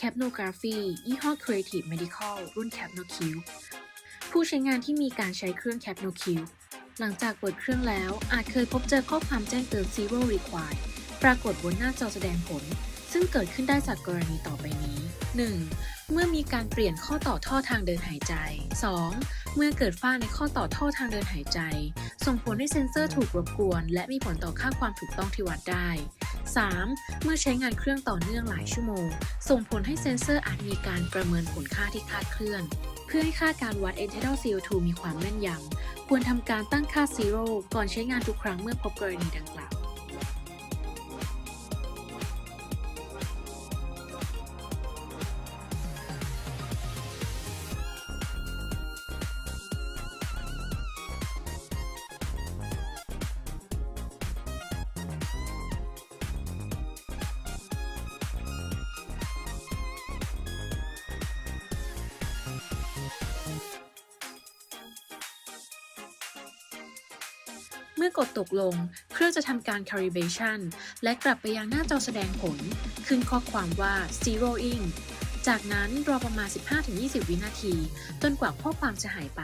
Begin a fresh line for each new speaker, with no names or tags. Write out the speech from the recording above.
Capnography ยี่ห้อ Creative Medical รุ่น CapnoCube ผู้ใช้งานที่มีการใช้เครื่อง CapnoCube หลังจากเปิดเครื่องแล้วอาจเคยพบเจอข้อความแจ้งเตือน Zero Require ปรากฏบนหน้าจอแสดงผล ซึ่งเกิดขึ้นได้จากกรณีต่อไปนี้ 1. เมื่อมีการเปลี่ยนข้อต่อท่อทางเดินหายใจ 2. เมื่อเกิดฝ้าในข้อต่อท่อทางเดินหายใจ ส่งผลให้เซ็นเซอร์ถูกรบกวน และมีผลต่อค่าความถูกต้องที่วัดได้ 3. เมื่อใช้งานเครื่องต่อเนื่องหลายชั่วโมง ส่งผลให้เซ็นเซอร์อาจมีการประเมินผลค่าที่คลาดเคลื่อน เพื่อให้ค่าการวัด Entitled CO2 มีความแม่นยำควรทำการตั้งค่า Zero ก่อนใช้งานทุกครั้งเมื่อพบกรณีดังกล่าว เมื่อกดตกลง เครื่องจะทำการ calibration และกลับไปยังหน้าจอแสดงผล ขึ้นข้อความว่า zeroing จากนั้นรอประมาณ 15-20 วินาที จนกว่าข้อความจะหายไป